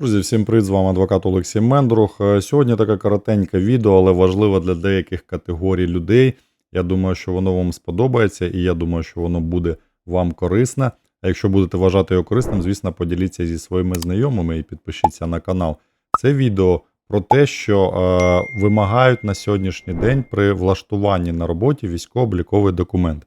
Друзі, всім привіт, з вами адвокат Олексій Мендрух. Е, Сьогодні таке коротеньке відео, але важливе для деяких категорій людей. Я думаю, що воно вам сподобається, і я думаю, що воно буде вам корисне. А якщо будете вважати його корисним, звісно, поділіться зі своїми знайомими і підпишіться на канал. Це відео про те, що е, вимагають на сьогоднішній день при влаштуванні на роботі військово-обліковий документ.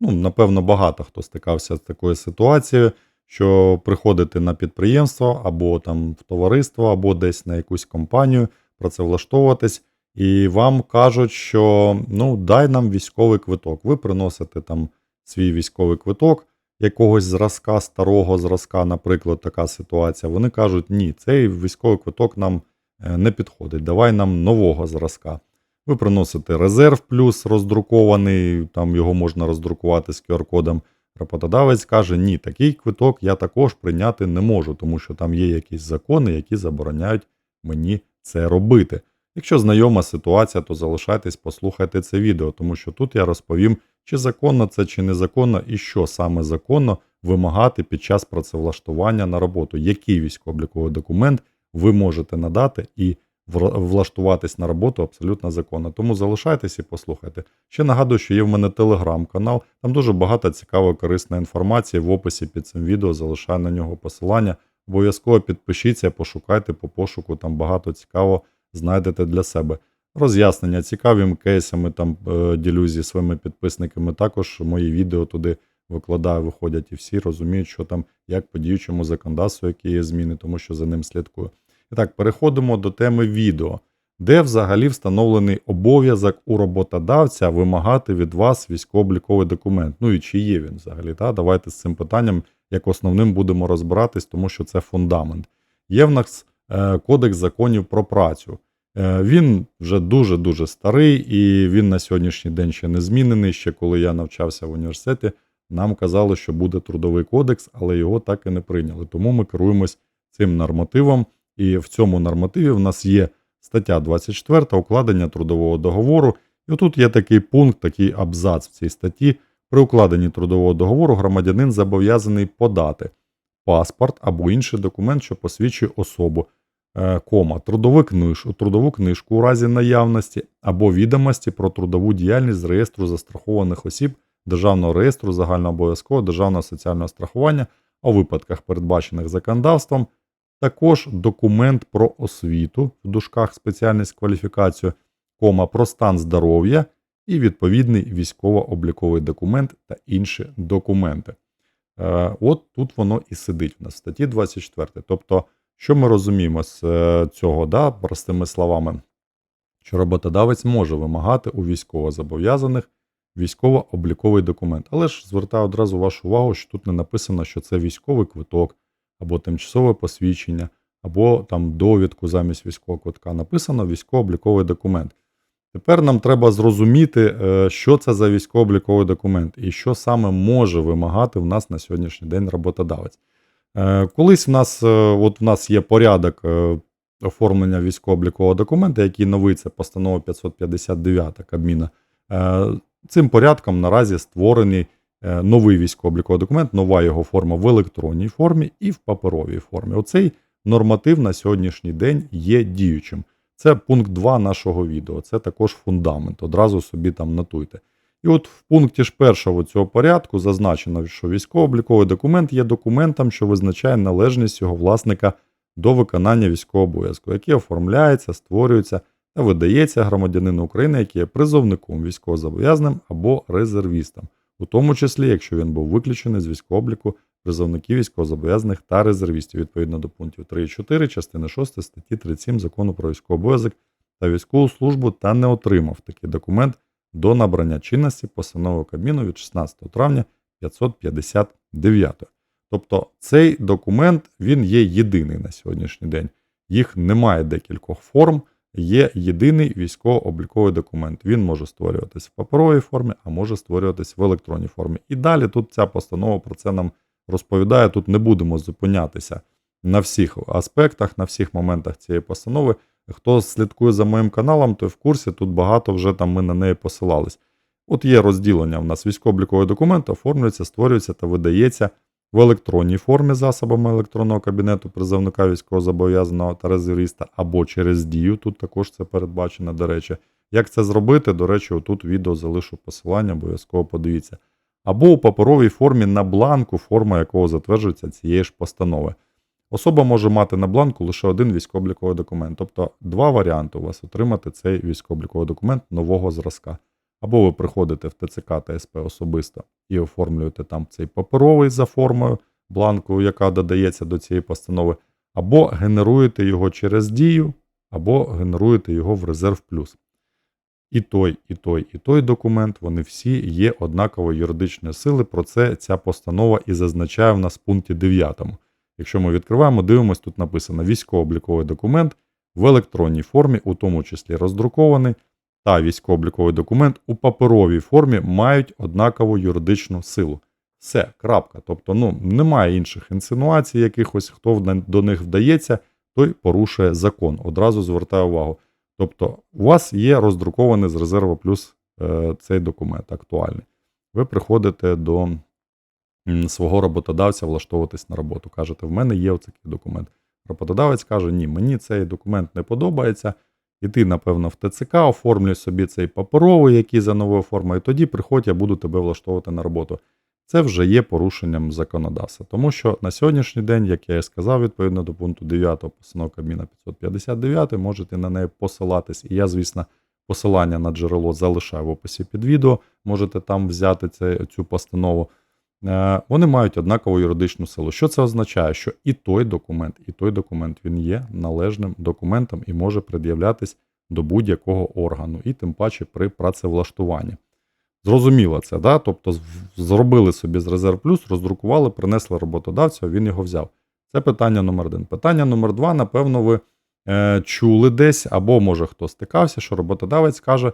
Ну, напевно, багато хто стикався з такою ситуацією що приходити на підприємство або там в товариство, або десь на якусь компанію працевлаштовуватись, і вам кажуть, що ну дай нам військовий квиток. Ви приносите там свій військовий квиток якогось зразка, старого зразка, наприклад, така ситуація. Вони кажуть, ні, цей військовий квиток нам е, не підходить. Давай нам нового зразка. Ви приносите резерв плюс роздрукований, там його можна роздрукувати з QR-кодом. Роботодавець каже, ні, такий квиток я також прийняти не можу, тому що там є якісь закони, які забороняють мені це робити. Якщо знайома ситуація, то залишайтесь, послухайте це відео, тому що тут я розповім, чи законно це, чи незаконно, і що саме законно вимагати під час працевлаштування на роботу, який військово-обліковий документ ви можете надати і влаштуватись на роботу абсолютно законно. Тому залишайтесь і послухайте. Ще нагадую, що є в мене телеграм-канал. Там дуже багато цікавої корисної інформації. В описі під цим відео залишаю на нього посилання. Обов'язково підпишіться, пошукайте по пошуку, там багато цікаво знайдете для себе. Роз'яснення цікавим кейсами там е, ділюсь зі своїми підписниками. Також мої відео туди викладаю, виходять і всі розуміють, що там як по діючому законодавству, які є зміни, тому що за ним слідкую. Так, переходимо до теми відео, де взагалі встановлений обов'язок у роботодавця вимагати від вас військово-обліковий документ. Ну і чи є він взагалі? Та? Давайте з цим питанням як основним будемо розбиратись, тому що це фундамент. Є в нас е, Кодекс законів про працю. Е, Він вже дуже-дуже старий, і він на сьогоднішній день ще не змінений. Ще коли я навчався в університеті, нам казали, що буде трудовий кодекс, але його так і не прийняли. Тому ми керуємось цим нормативом. І в цьому нормативі в нас є стаття 24 укладення трудового договору. І отут є такий пункт, такий абзац в цій статті. При укладенні трудового договору громадянин зобов'язаний подати паспорт або інший документ, що посвідчує особу, е, кома, трудову книжку, трудову книжку у разі наявності або відомості про трудову діяльність з реєстру застрахованих осіб Державного реєстру загальнообов'язкового державного соціального страхування у випадках, передбачених законодавством, також документ про освіту в дужках спеціальність кваліфікацію, кома про стан здоров'я і відповідний військово-обліковий документ та інші документи. Е, От тут воно і сидить в нас в статті 24. Тобто, що ми розуміємо з е, цього, да, простими словами, що роботодавець може вимагати у військовозобов'язаних військово-обліковий документ. Але ж звертаю одразу вашу увагу, що тут не написано, що це військовий квиток, або тимчасове посвідчення, або там довідку замість військового квитка. Написано військово-обліковий документ. Тепер нам треба зрозуміти, е, що це за військово-обліковий документ і що саме може вимагати в нас на сьогоднішній день роботодавець. Е, Колись в нас, е, от в нас є порядок оформлення військово-облікового документа, який новий це постанова 559 Кабміна. Цим порядком наразі створений новий військово-обліковий документ, нова його форма в електронній формі і в паперовій формі. Оцей норматив на сьогоднішній день є діючим. Це пункт 2 нашого відео. Це також фундамент. Одразу собі там нотуйте. І от в пункті ж першого цього порядку зазначено, що військово-обліковий документ є документом, що визначає належність його власника до виконання військового обов'язку, який оформляється, створюється та видається громадянину України, який є призовником військовозобов'язаним або резервістом, у тому числі, якщо він був виключений з військового обліку призовників військовозобов'язаних та резервістів відповідно до пунктів 3 і 4 частини 6 статті 37 закону про військовий обов'язок та військову службу та не отримав такий документ до набрання чинності постанови Кабміну від 16 травня 559. Тобто цей документ він є єдиний на сьогоднішній день. Їх немає декількох форм, є єдиний військово-обліковий документ. Він може створюватись в паперовій формі, а може створюватись в електронній формі. І далі тут ця постанова про це нам розповідає. Тут не будемо зупинятися на всіх аспектах, на всіх моментах цієї постанови. Хто слідкує за моїм каналом, той в курсі тут багато вже там ми на неї посилались. От є розділення в нас військово-обліковий документ, оформлюється, створюється та видається в електронній формі засобами електронного кабінету призовника військовозобов'язаного та резервіста або через дію. Тут також це передбачено, до речі. Як це зробити? До речі, отут відео залишу посилання, обов'язково подивіться. Або у паперовій формі на бланку, форма якого затверджується цієї ж постанови. Особа може мати на бланку лише один військово-обліковий документ. Тобто два варіанти у вас отримати цей військово-обліковий документ нового зразка. Або ви приходите в ТЦК та СП особисто і оформлюєте там цей паперовий за формою бланку, яка додається до цієї постанови, або генеруєте його через дію, або генеруєте його в резерв плюс. І той, і той, і той документ, вони всі є однакової юридичної сили. Про це ця постанова і зазначає в нас в пункті 9. Якщо ми відкриваємо, дивимось, тут написано військово-обліковий документ в електронній формі, у тому числі роздрукований, та військово-обліковий документ у паперовій формі мають однакову юридичну силу. Все, крапка. Тобто, ну, немає інших інсинуацій, якихось, хто до них вдається, той порушує закон. Одразу звертаю увагу. Тобто, у вас є роздрукований з резерву плюс е, цей документ актуальний. Ви приходите до свого роботодавця влаштовуватись на роботу. Кажете, в мене є оцей документ. Роботодавець каже, ні, мені цей документ не подобається. І ти, напевно, в ТЦК оформлюй собі цей паперовий, який за новою формою, і тоді приходь, я буду тебе влаштовувати на роботу. Це вже є порушенням законодавства. Тому що на сьогоднішній день, як я і сказав, відповідно до пункту 9 постанови Кабміна 559, можете на неї посилатись. І я, звісно, посилання на джерело залишаю в описі під відео. Можете там взяти цю постанову. Е, Вони мають однакову юридичну силу. Що це означає? Що і той документ, і той документ він є належним документом і може пред'являтись до будь-якого органу, і тим паче при працевлаштуванні. Зрозуміло це, да? тобто зробили собі з резерв плюс, роздрукували, принесли роботодавцю, він його взяв. Це питання номер один. Питання номер два, напевно, ви е, чули десь, або може хто стикався, що роботодавець каже: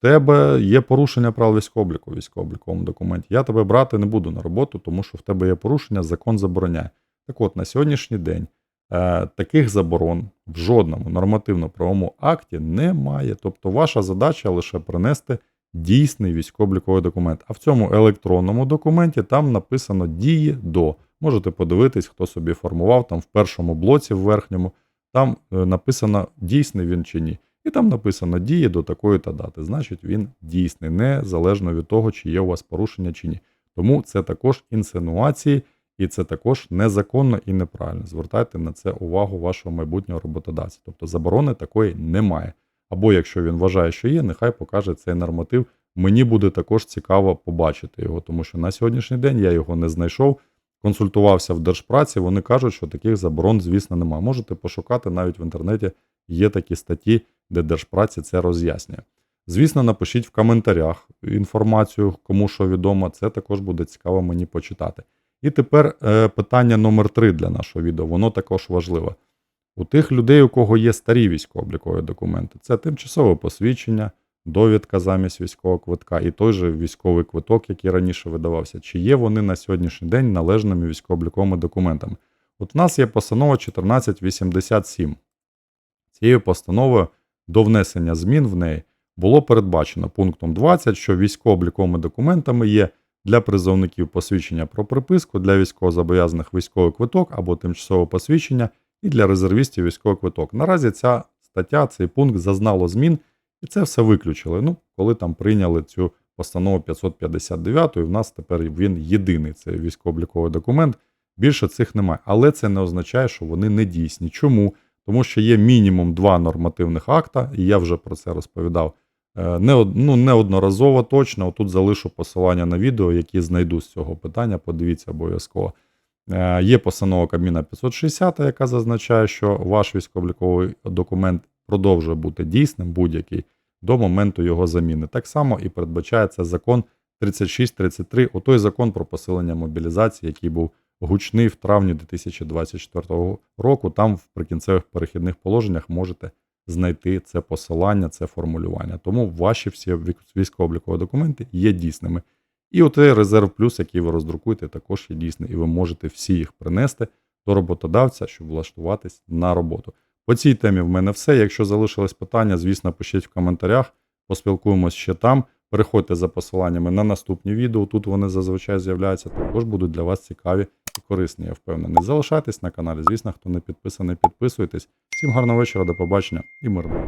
тебе є порушення правил військового обліку в військово-обліковому документі. Я тебе брати не буду на роботу, тому що в тебе є порушення, закон забороняє. Так от, на сьогоднішній день е, таких заборон в жодному нормативно-правовому акті немає. Тобто, ваша задача лише принести дійсний військово-обліковий документ. А в цьому електронному документі там написано дії до. Можете подивитись, хто собі формував там в першому блоці в верхньому. Там е, написано дійсний він чи ні. І там написано діє до такої та дати. Значить, він дійсний, незалежно від того, чи є у вас порушення чи ні. Тому це також інсинуації, і це також незаконно і неправильно. Звертайте на це увагу вашого майбутнього роботодавця. Тобто заборони такої немає. Або якщо він вважає, що є, нехай покаже цей норматив. Мені буде також цікаво побачити його, тому що на сьогоднішній день я його не знайшов. Консультувався в Держпраці, вони кажуть, що таких заборон, звісно, немає. Можете пошукати навіть в інтернеті є такі статті, де Держпраці це роз'яснює. Звісно, напишіть в коментарях інформацію, кому що відомо, це також буде цікаво мені почитати. І тепер е, питання номер три для нашого відео, воно також важливе. У тих людей, у кого є старі військово-облікові документи, це тимчасове посвідчення, довідка замість військового квитка і той же військовий квиток, який раніше видавався. Чи є вони на сьогоднішній день належними військово-обліковими документами? От у нас є постанова 1487. Цією постановою до внесення змін в неї було передбачено пунктом 20, що військово-обліковими документами є для призовників посвідчення про приписку, для військовозобов'язаних військовий квиток або тимчасове посвідчення і для резервістів військовий квиток. Наразі ця стаття, цей пункт зазнало змін, і це все виключили. Ну, коли там прийняли цю постанову 559, і в нас тепер він єдиний цей військово-обліковий документ. Більше цих немає. Але це не означає, що вони не дійсні. Чому? Тому що є мінімум два нормативних акта, і я вже про це розповідав е, не, ну, неодноразово точно. Тут залишу посилання на відео, які знайду з цього питання. Подивіться обов'язково. Е, Є постанова Кабміна 560, яка зазначає, що ваш військово-обліковий документ продовжує бути дійсним будь-який до моменту його заміни. Так само і передбачається закон 3633, отой закон про посилення мобілізації, який був гучний в травні 2024 року. Там в прикінцевих перехідних положеннях можете знайти це посилання, це формулювання. Тому ваші всі військово-облікові документи є дійсними. І отой резерв плюс, який ви роздрукуєте, також є дійсний, і ви можете всі їх принести до роботодавця, щоб влаштуватись на роботу. По цій темі в мене все. Якщо залишились питання, звісно, пишіть в коментарях, поспілкуємось ще там. Переходьте за посиланнями на наступні відео. Тут вони зазвичай з'являються. Також будуть для вас цікаві корисні, я впевнений. Залишайтесь на каналі. Звісно, хто не підписаний, підписуйтесь. Всім гарного вечора, до побачення і мирного.